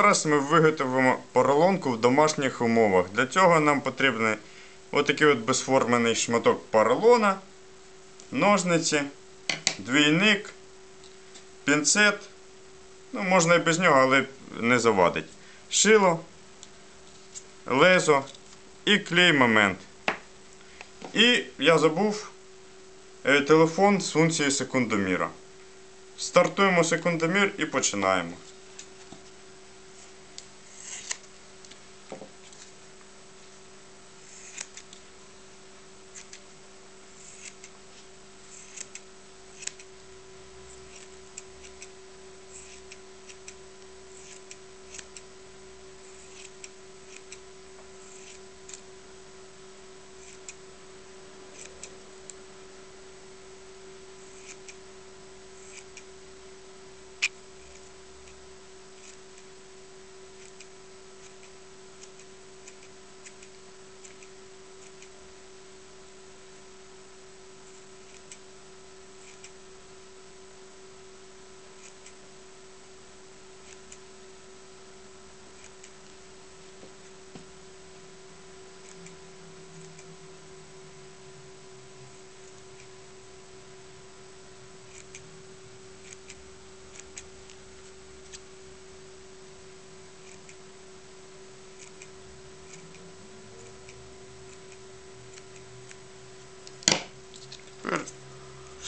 Зараз ми виготовимо поролонку в домашніх умовах. Для цього нам потрібен отакий от безформений шматок поролона, ножниці, двійник, пінцет. Ну, можна і без нього, але не завадить. Шило, лезо і клей момент. І я забув е, телефон з функцією секундоміра. Стартуємо секундомір і починаємо.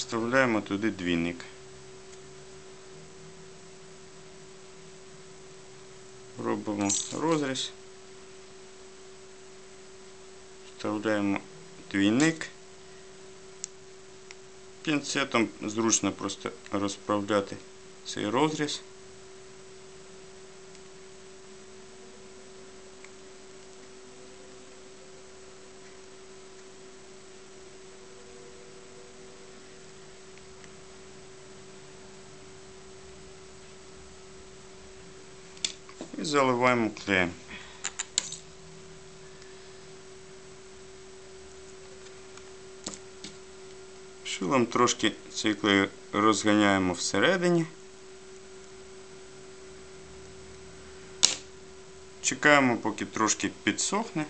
Вставляємо туди двійник. Робимо розріз. Вставляємо двійник. Пінцетом зручно просто розправляти цей розріз. Заливаємо клеєм. Шилом трошки цей клей розганяємо всередині. Чекаємо, поки трошки підсохне.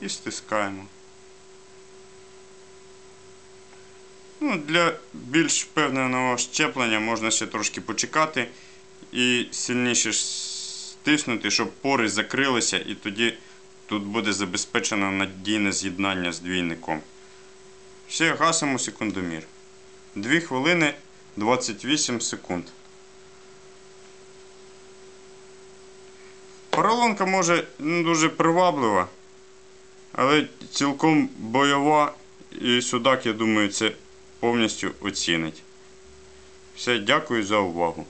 І стискаємо. Ну, Для більш впевненого щеплення можна ще трошки почекати і сильніше стиснути, щоб пори закрилися, і тоді тут буде забезпечено надійне з'єднання з двійником. Все, гасимо секундомір. 2 хвилини 28 секунд. Поролонка може не дуже приваблива, але цілком бойова і судак, я думаю, це повністю оцінить. Все, дякую за увагу.